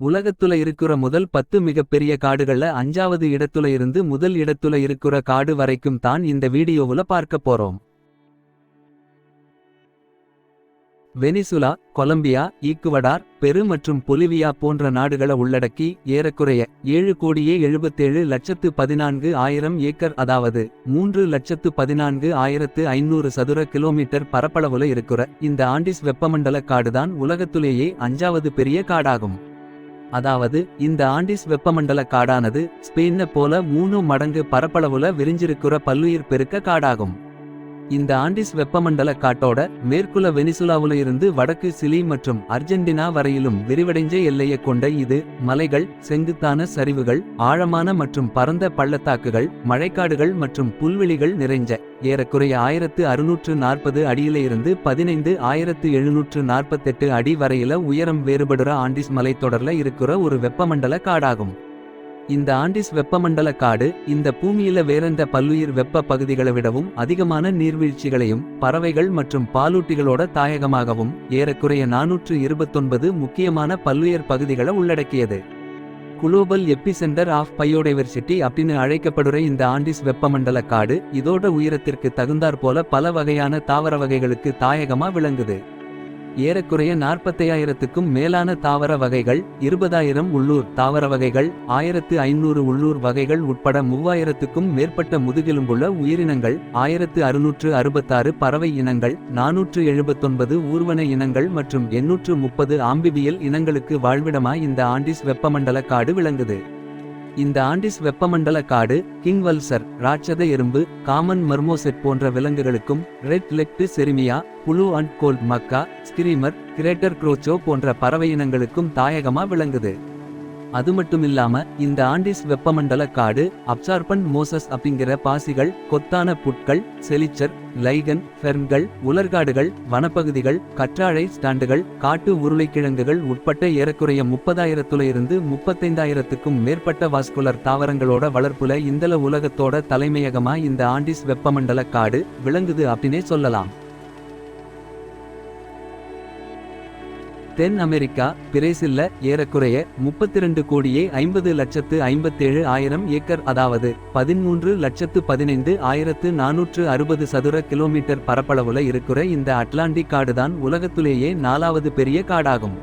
உலகத்துல இருக்கிற முதல் பத்து மிகப்பெரிய காடுகள்ல அஞ்சாவது இடத்துல இருந்து முதல் இடத்துல இருக்கிற காடு வரைக்கும் தான் இந்த வீடியோவுல பார்க்க போறோம். வெனிசுலா கொலம்பியா ஈக்குவடார் பெரு மற்றும் பொலிவியா போன்ற நாடுகள உள்ளடக்கி ஏறக்குறைய ஏழு கோடியே எழுபத்தேழு லட்சத்து பதினான்கு ஆயிரம் ஏக்கர் அதாவது மூன்று லட்சத்து பதினான்கு ஆயிரத்து ஐநூறு சதுர கிலோமீட்டர் பரப்பளவுல இருக்கிற இந்த ஆண்டிஸ் வெப்பமண்டல காடுதான் உலகத்திலேயே அஞ்சாவது பெரிய காடாகும். அதாவது இந்த ஆண்டிஸ் வெப்பமண்டல காடானது ஸ்பெயின போல மூணு மடங்கு பரப்பளவுல விரிஞ்சிருக்கிற பல்லுயிர் பெருக்க காடாகும். இந்த ஆண்டிஸ் வெப்பமண்டல காட்டோட மேற்குல வெனிசுலாவுல இருந்து வடக்கு சிலி மற்றும் அர்ஜென்டினா வரையிலும் விரிவடைஞ்ச எல்லையை கொண்ட இது மலைகள் செங்குத்தான சரிவுகள் ஆழமான மற்றும் பரந்த பள்ளத்தாக்குகள் மழைக்காடுகள் மற்றும் புல்வெளிகள் நிறைஞ்ச ஏறக்குறைய ஆயிரத்து அறுநூற்று நாற்பது அடியில இருந்து பதினைந்து ஆயிரத்து எழுநூற்று நாற்பத்தெட்டு அடி வரையில உயரம் வேறுபடுற ஆண்டிஸ் மலைத்தொடர்ல இருக்கிற ஒரு வெப்பமண்டல காடாகும். இந்த ஆண்டிஸ் வெப்பமண்டல காடு இந்த பூமியில வேறெந்த பல்லுயிர் வெப்ப பகுதிகளை விடவும் அதிகமான நீர்வீழ்ச்சிகளையும் பறவைகள் மற்றும் பாலூட்டிகளோட தாயகமாகவும் ஏறக்குறைய நானூற்று இருபத்தொன்பது முக்கியமான பல்லுயிர் பகுதிகளை உள்ளடக்கியது. குளோபல் எப்பிசென்டர் ஆஃப் பயோடைவர்சிட்டி அப்படின்னு அழைக்கப்படுற இந்த ஆண்டிஸ் வெப்பமண்டல காடு இதோட உயரத்திற்கு தகுந்தாற்போல பல வகையான தாவர வகைகளுக்கு தாயகமா விளங்குது. ஏறக்குறைய நாற்பத்தையாயிரத்துக்கும் மேலான தாவர வகைகள் இருபதாயிரம் உள்ளூர் தாவர வகைகள் ஆயிரத்து ஐநூறு உள்ளூர் வகைகள் உட்பட மூவாயிரத்துக்கும் மேற்பட்ட முதுகெலும்புள்ள உயிரினங்கள் ஆயிரத்து அறுநூற்று அறுபத்தாறு பறவை இனங்கள் நானூற்று எழுபத்தொன்பது ஊர்வன இனங்கள் மற்றும் எண்ணூற்று முப்பது ஆம்பிபியல் இனங்களுக்கு வாழ்விடமாய் இந்த ஆண்டிஸ் வெப்பமண்டல காடு விளங்குது. இந்த ஆண்டிஸ் வெப்பமண்டல காடு கிங்வல்சர் ராட்சத எறும்பு காமன் மர்மோசெட் போன்ற விலங்குகளுக்கும் red legged seriema blue and gold macaw screamer greater குரோச்சோ போன்ற பறவை இனங்களுக்கும் தாயகமா விளங்குது. அது மட்டுமில்லாம இந்த ஆண்டிஸ் வெப்பமண்டல காடு அப்சார்பன் மோசஸ் அப்படிங்கிற பாசிகள் கொத்தான புட்கள் செலிச்சர் லைகன் ஃபெர்ன்கள் உலர்காடுகள் வனப்பகுதிகள் கற்றாழை ஸ்டாண்டுகள் காட்டு உருளைக்கிழங்குகள் உட்பட்ட ஏறக்குறைய முப்பதாயிரத்துல இருந்து முப்பத்தைந்தாயிரத்துக்கும் மேற்பட்ட வாஸ்குலர் தாவரங்களோட வளர்ப்புல இந்தல உலகத்தோட தலைமையகமா இந்த ஆண்டிஸ் வெப்பமண்டல காடு விளங்குது அப்படின்னே சொல்லலாம். தென் அமெரிக்கா பிரேசில்ல ஏறக்குறைய முப்பத்திரண்டு கோடியே ஐம்பது லட்சத்து ஐம்பத்தேழு ஆயிரம் ஏக்கர் அதாவது பதிமூன்று லட்சத்து பதினைந்து ஆயிரத்து நானூற்று அறுபது சதுர கிலோமீட்டர் பரப்பளவுல இருக்கிற இந்த அட்லாண்டிக் காடுதான் உலகத்திலேயே நாலாவது பெரிய காடாகும்.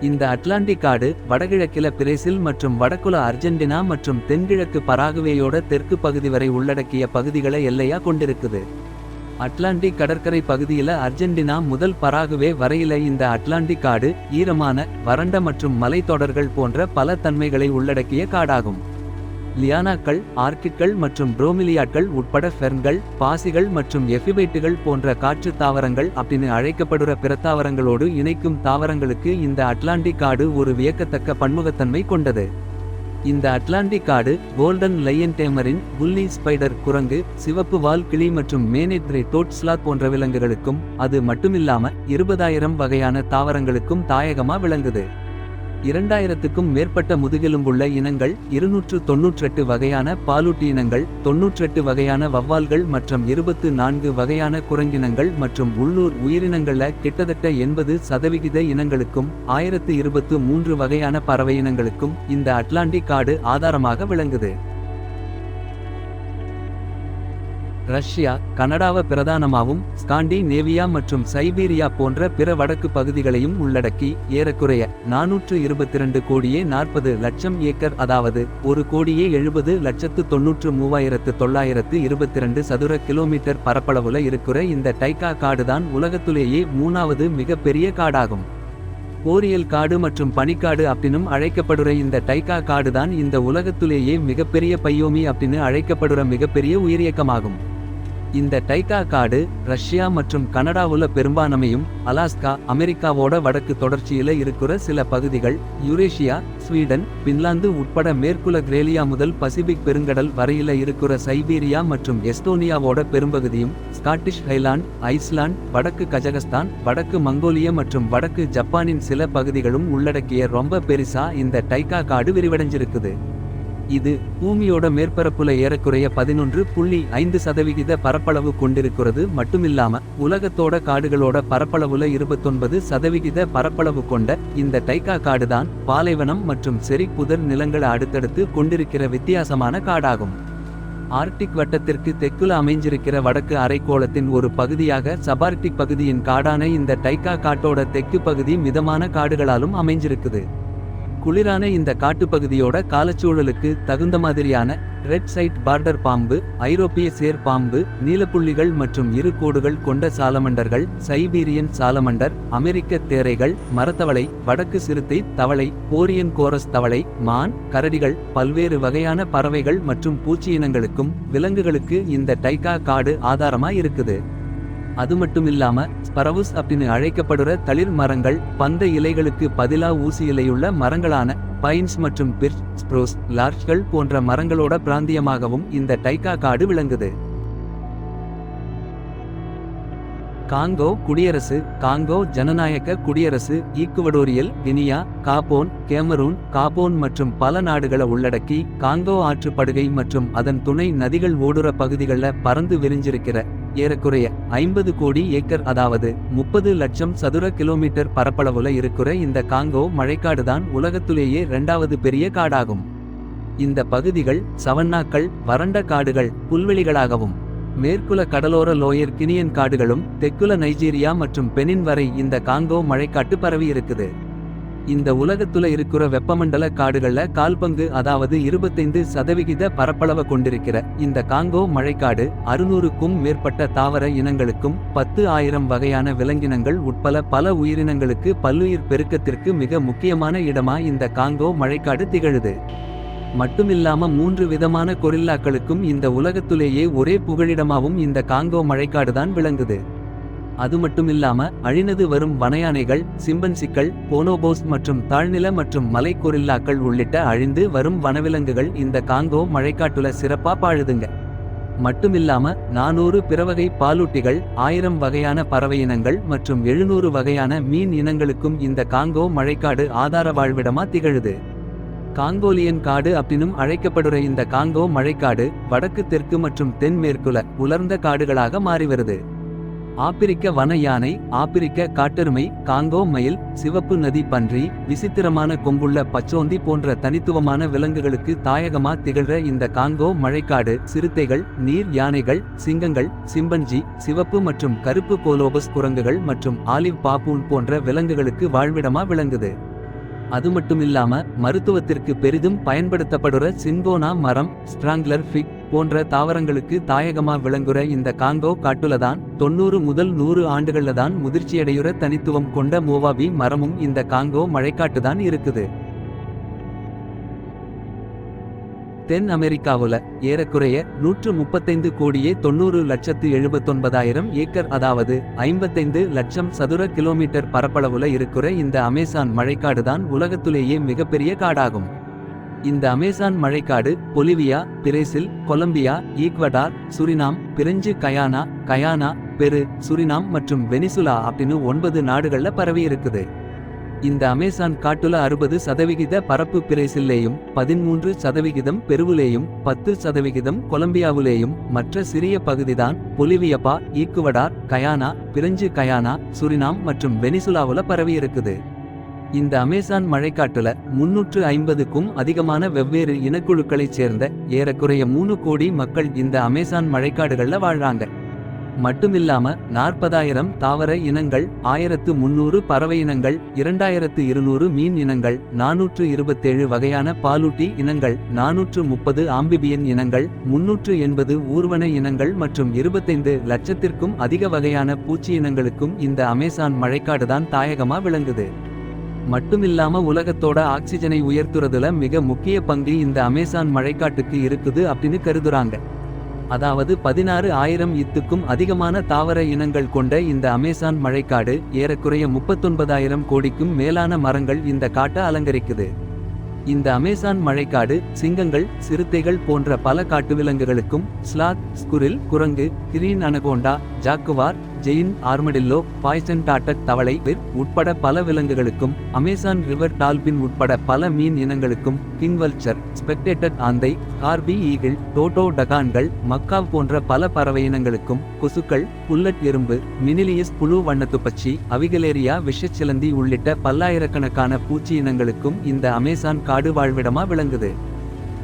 இந்த அட்லாண்டிக் காடு வடகிழக்கில பிரேசில் மற்றும் வடக்குல அர்ஜென்டினா மற்றும் தென்கிழக்கு பராகுவேயோட தெற்கு பகுதி வரை உள்ளடக்கிய பகுதிகளை எல்லையா கொண்டிருக்குது. அட்லாண்டிக் கடற்கரை பகுதியில அர்ஜென்டினா முதல் பராகுவே வரையில இந்த அட்லாண்டிக் காடு ஈரமான வறண்ட மற்றும் மலைத்தொடர்கள் போன்ற பல தன்மைகளை உள்ளடக்கிய காடாகும். லியானாக்கள் ஆர்க்கிட்கள் மற்றும் புரோமிலியாட்கள் உட்பட ஃபெர்ன்கள் பாசிகள் மற்றும் எஃபிபைட்டுகள் போன்ற காற்று தாவரங்கள் அப்படின்னு அழைக்கப்படுற பிறத்தாவரங்களோடு இணைக்கும் தாவரங்களுக்கு இந்த அட்லாண்டிக் காடு ஒரு வியக்கத்தக்க பன்முகத்தன்மை கொண்டது. இந்த அட்லாண்டிக் காடு golden lion tamarin woolly spider குரங்கு சிவப்பு வால் கிளி மற்றும் மேனேத்ரே டோட்ஸ்லாக் போன்ற விலங்குகளுக்கும் அது மட்டுமில்லாம இருபதாயிரம் வகையான தாவரங்களுக்கும் தாயகமா விளங்குது. இரண்டாயிரத்துக்கும் மேற்பட்ட முதுகெலும்புள்ள இனங்கள் இருநூற்று தொன்னூற்றெட்டு வகையான பாலூட்டி இனங்கள் தொன்னூற்றெட்டு வகையான வவ்வால்கள் மற்றும் இருபத்து நான்கு வகையான குரங்கினங்கள் மற்றும் உள்ளூர் உயிரினங்கள கிட்டத்தட்ட எண்பது சதவிகித இனங்களுக்கும் ஆயிரத்து இருபத்து மூன்று வகையான பறவை இனங்களுக்கும் இந்த அட்லாண்டிக் காடு ஆதாரமாக விளங்குது. ரஷ்யா கனடாவ பிரதானமாகவும் ஸ்காண்டி நேவியா மற்றும் சைபீரியா போன்ற பிற வடக்கு பகுதிகளையும் உள்ளடக்கி ஏறக்குறைய நானூற்று இருபத்திரண்டு கோடியே நாற்பது லட்சம் ஏக்கர் அதாவது ஒரு கோடியே எழுபது லட்சத்து தொன்னூற்று மூவாயிரத்து தொள்ளாயிரத்து இருபத்தி ரெண்டு சதுர கிலோமீட்டர் பரப்பளவுல இருக்கிற இந்த டைகா காடுதான் உலகத்திலேயே மூணாவது மிகப்பெரிய காடாகும். போரியல் காடு மற்றும் பனிக்காடு அப்படின்னும் அழைக்கப்படுற இந்த டைகா காடுதான் இந்த உலகத்திலேயே மிகப்பெரிய பையோமி அப்படின்னு அழைக்கப்படுற மிகப்பெரிய உயிரியக்கமாகும். இந்த டைகா காடு ரஷ்யா மற்றும் கனடாவுல பெரும்பான்மையும் அலாஸ்கா அமெரிக்காவோட வடக்கு தொடர்ச்சியில இருக்கிற சில பகுதிகள் யுரேஷியா ஸ்வீடன் பின்லாந்து உட்பட மேற்குல கிரேலியா முதல் பசிபிக் பெருங்கடல் வரையில இருக்கிற சைபீரியா மற்றும் எஸ்டோனியாவோட பெரும்பகுதியும் ஸ்காட்டிஷ் ஹைலாண்ட் ஐஸ்லாண்ட் வடக்கு கஜகஸ்தான் வடக்கு மங்கோலிய மற்றும் வடக்கு ஜப்பானின் சில பகுதிகளும் உள்ளடக்கிய ரொம்ப பெரிசா இந்த டைகா காடு விரிவடைஞ்சிருக்குது. இது பூமியோட மேற்பரப்புல ஏறக்குறைய பதினொன்று புள்ளி ஐந்து சதவிகித பரப்பளவு கொண்டிருக்கிறது. மட்டுமில்லாம உலகத்தோட காடுகளோட பரப்பளவுல இருபத்தொன்பது சதவிகித பரப்பளவு கொண்ட இந்த டைகா காடுதான் பாலைவனம் மற்றும் செறிப்புதர் நிலங்களை அடுத்தடுத்து கொண்டிருக்கிற வித்தியாசமான காடாகும். ஆர்க்டிக் வட்டத்திற்கு தெற்குல அமைஞ்சிருக்கிற வடக்கு அரைக்கோளத்தின் ஒரு பகுதியாக சபார்டிக் பகுதியின் காடான இந்த டைகா காட்டோட தெற்கு பகுதி மிதமான காடுகளாலும் அமைஞ்சிருக்குது. குளிரான இந்த காட்டுப்பகுதியோட காலச்சூழலுக்கு தகுந்த மாதிரியான ரெட் சைட் பார்டர் பாம்பு ஐரோப்பிய சேர் பாம்பு நீலப்புள்ளிகள் மற்றும் இரு கோடுகள் கொண்ட சாலமண்டர்கள் சைபீரியன் சாலமண்டர் அமெரிக்க தேரைகள் மரத்தவளை வடக்கு சிறுத்தை தவளை போரியன் கோரஸ் தவளை மான் கரடிகள் பல்வேறு வகையான பறவைகள் மற்றும் பூச்சி இனங்களுக்கும் விலங்குகளுக்கு இந்த டைகா காடு ஆதாரமா இருக்குது. அது மட்டும் இல்லாம ஸ்பரவுஸ் அப்படின்னு அழைக்கப்படுற தளிர் மரங்கள் பந்த இலைகளுக்கு பதிலா ஊசி இலையுள்ள மரங்களான பைன்ஸ் மற்றும் பிர்ச் ஸ்ப்ரோஸ் லார்ஜ்கள் போன்ற மரங்களோட பிராந்தியமாகவும் இந்த டைகா காடு விளங்குது. காங்கோ குடியரசு காங்கோ ஜனநாயக குடியரசு Equatorial Guinea Gabon Cameroon Gabon மற்றும் பல நாடுகளை உள்ளடக்கி காங்கோ ஆற்றுப்படுகை மற்றும் அதன் துணை நதிகள் ஓடுற பகுதிகளில் பறந்து விரிஞ்சிருக்கிற ஏறக்குறைய ஐம்பது கோடி ஏக்கர் அதாவது முப்பது லட்சம் சதுர கிலோமீட்டர் பரப்பளவுல இருக்கிற இந்த காங்கோ மழைக்காடுதான் உலகத்திலேயே இரண்டாவது பெரிய காடாகும். இந்த பகுதிகள் சவன்னாக்கள் வறண்ட காடுகள் புல்வெளிகளாகவும் மேற்குல கடலோர லோயர் கினியன் காடுகளும் தெற்குல நைஜீரியா மற்றும் பெனின் வரை இந்த காங்கோ மழைக்காட்டு பரவி இருக்குது இந்த உலகத்துல இருக்கிற வெப்பமண்டல காடுகள்ல கால்பங்கு அதாவது இருபத்தைந்து சதவிகித பரப்பளவு கொண்டிருக்கிற இந்த காங்கோ மழைக்காடு அறுநூறுக்கும் மேற்பட்ட தாவர இனங்களுக்கும் பத்து ஆயிரம் வகையான விலங்கினங்கள் உட்பல பல உயிரினங்களுக்கு பல்லுயிர் பெருக்கத்திற்கு மிக முக்கியமான இடமா இந்த காங்கோ மழைக்காடு திகழுது. மட்டுமில்லாம மூன்று விதமான கொரில்லாக்களுக்கும் இந்த உலகத்துலேயே ஒரே புகழிடமாவும் இந்த காங்கோ மழைக்காடுதான் விளங்குது. அது மட்டுமில்லாம அழினது வரும் வனயானைகள் சிம்பன்சிக்கள் போனோபோஸ் மற்றும் தாழ்நில மற்றும் மலை கொரில்லாக்கள் உள்ளிட்ட அழிந்து வரும் வனவிலங்குகள் இந்த காங்கோ மழைக்காட்டுல சிறப்பா பாழுதுங்க. மட்டுமில்லாம நானூறு பிறவகை பாலூட்டிகள் ஆயிரம் வகையான பறவை இனங்கள் மற்றும் எழுநூறு வகையான மீன் இனங்களுக்கும் இந்த காங்கோ மழைக்காடு ஆதார வாழ்விடமா திகழுது. காங்கோலியன் காடு அப்படின்னும் அழைக்கப்படுற இந்த காங்கோ மழைக்காடு வடக்கு தெற்கு மற்றும் தென்மேற்குல உலர்ந்த காடுகளாக மாறி வருது. ஆப்பிரிக்க வன யானை ஆப்பிரிக்க காட்டெருமை காங்கோ மயில் சிவப்பு நதி பன்றி விசித்திரமான கொம்புள்ள பச்சோந்தி போன்ற தனித்துவமான விலங்குகளுக்கு தாயகமா திகழ்ற இந்த காங்கோ மழைக்காடு சிறுத்தைகள் நீர் யானைகள் சிங்கங்கள் சிம்பன்ஜி சிவப்பு மற்றும் கருப்பு கோலோபஸ் குரங்குகள் மற்றும் ஆலிவ் பாப்பூன் போன்ற விலங்குகளுக்கு வாழ்விடமா விளங்குது. அது மட்டுமில்லாம மருத்துவத்திற்கு பெரிதும் பயன்படுத்தப்படுற சிங்கோனா மரம் ஸ்ட்ராங்லர் ஃபிக் போன்ற தாவரங்களுக்கு தாயகமா விளங்குற இந்த காங்கோ காட்டுலதான் தொண்ணூறு முதல் நூறு ஆண்டுகள்ல தான் முதிர்ச்சியடையுற தனித்துவம் கொண்ட மோவாபி மரமும் இந்த காங்கோ மழைக்காட்டுதான் இருக்குது. தென் அமெரிக்காவுல ஏறக்குறைய நூற்று முப்பத்தைந்து கோடியே தொண்ணூறு லட்சத்து எழுபத்தொன்பதாயிரம் ஏக்கர் அதாவது ஐம்பத்தைந்து லட்சம் சதுர கிலோமீட்டர் பரப்பளவுல இருக்கிற இந்த அமேசான் மழைக்காடுதான் உலகத்திலேயே மிகப்பெரிய காடாகும். இந்த Amazon மழைக்காடு Bolivia Brazil Colombia Ecuador Suriname French Guiana Guyana Peru Suriname மற்றும் வெனிசுலா அப்படின்னு ஒன்பது நாடுகள்ல பரவி இருக்குது. இந்த அமேசான் காட்டுல அறுபது சதவிகித பரப்பு பிரேசில்லேயும் பதிமூன்று சதவிகிதம் பெருவிலேயும் பத்து சதவிகிதம் கொலம்பியாவிலேயும் மற்ற சிறிய பகுதிதான் பொலிவியப்பா Ecuador Guyana French Guiana Suriname மற்றும் வெனிசுலாவுல பரவி இருக்குது. இந்த அமேசான் மழைக்காட்டுல முன்னூற்று ஐம்பதுக்கும் அதிகமான வெவ்வேறு இனக்குழுக்களைச் சேர்ந்த ஏறக்குறைய மூணு கோடி மக்கள் இந்த அமேசான் மழைக்காடுகள்ல வாழ்றாங்க. மட்டுமில்லாம நாற்பதாயிரம் தாவர இனங்கள் ஆயிரத்து முன்னூறு பறவை இனங்கள் இரண்டாயிரத்து இருநூறு மீன் இனங்கள் நானூற்று இருபத்தேழு வகையான பாலூட்டி இனங்கள் நானூற்று முப்பது ஆம்பிபியன் இனங்கள் முன்னூற்று எண்பது ஊர்வன இனங்கள் மற்றும் இருபத்தைந்து லட்சத்திற்கும் அதிக வகையான பூச்சி இனங்களுக்கும் இந்த அமேசான் மழைக்காடுதான் தாயகமா விளங்குது. மட்டுமில்லாம உலகத்தோட ஆக்சிஜனை உயர்த்துறதுல மிக முக்கிய பங்கு இந்த அமேசான் மழைக்காட்டுக்கு இருக்குது அப்படின்னு கருதுறாங்க. அதாவது பதினாறு ஆயிரம் இத்துக்கும் அதிகமான தாவர இனங்கள் கொண்ட இந்த அமேசான் மழைக்காடு ஏறக்குறைய முப்பத்தொன்பதாயிரம் கோடிக்கும் மேலான மரங்கள் இந்த காட்டை அலங்கரிக்குது. இந்த அமேசான் மழைக்காடு சிங்கங்கள் சிறுத்தைகள் போன்ற பல காட்டு விலங்குகளுக்கும் ஸ்லாத் ஸ்குரில் குரங்கு green anaconda jaguar giant armadillo poison dotted தவளை விர் உட்பட பல விலங்குகளுக்கும் அமேசான் ரிவர் டால்பின் உட்பட பல மீன் இனங்களுக்கும் கிங்வல்ச்சர் ஸ்பெக்டேட்டட் ஆந்தை கார்பி ஈகிள் டோட்டோ டகான்கள் மக்காவ் போன்ற பல பறவை இனங்களுக்கும் கொசுக்கள் புல்லட் எறும்பு மினிலியஸ் புழு வண்ணத்துப்பச்சி அவிகலேரியா விஷச்சிலந்தி உள்ளிட்ட பல்லாயிரக்கணக்கான பூச்சி இனங்களுக்கும் இந்த அமேசான் காடு வாழ்விடமா விளங்குது.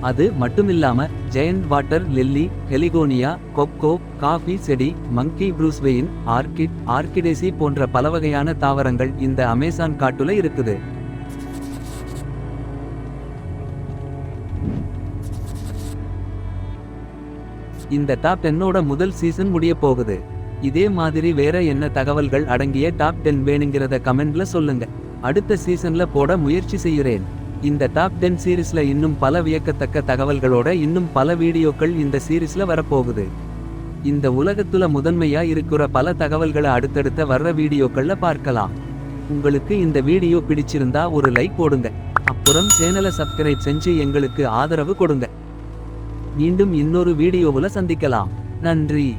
அது மட்டுமில்லாம giant water lily heliconia cocoa coffee செடி மங்கி ப்ரூஸ்வெயின் ஆர்கிட் ஆர்கிடேசி போன்ற பல வகையான தாவரங்கள் இந்த அமேசான் காட்டுல இருக்குது. இந்த டாப் டென்னோட முதல் சீசன் முடிய போகுது. இதே மாதிரி வேற என்ன தகவல்கள் அடங்கிய டாப் டென் வேணுங்கிறத கமெண்ட்ல சொல்லுங்க. அடுத்த சீசன்ல போட முயற்சி செய்கிறேன். இந்த டாப் டென் சீரீஸில் இன்னும் பல வியக்கத்தக்க தகவல்களோட இன்னும் பல வீடியோக்கள் இந்த சீரீஸில் வரப்போகுது. இந்த உலகத்துல முதன்மையா இருக்கிற பல தகவல்களை அடுத்தடுத்த வர்ற வீடியோக்கள்ல பார்க்கலாம். உங்களுக்கு இந்த வீடியோ பிடிச்சிருந்தா ஒரு லைக் போடுங்க. அப்புறம் சேனலை சப்ஸ்கிரைப் செஞ்சு எங்களுக்கு ஆதரவு கொடுங்க. மீண்டும் இன்னொரு வீடியோவில் சந்திக்கலாம். நன்றி.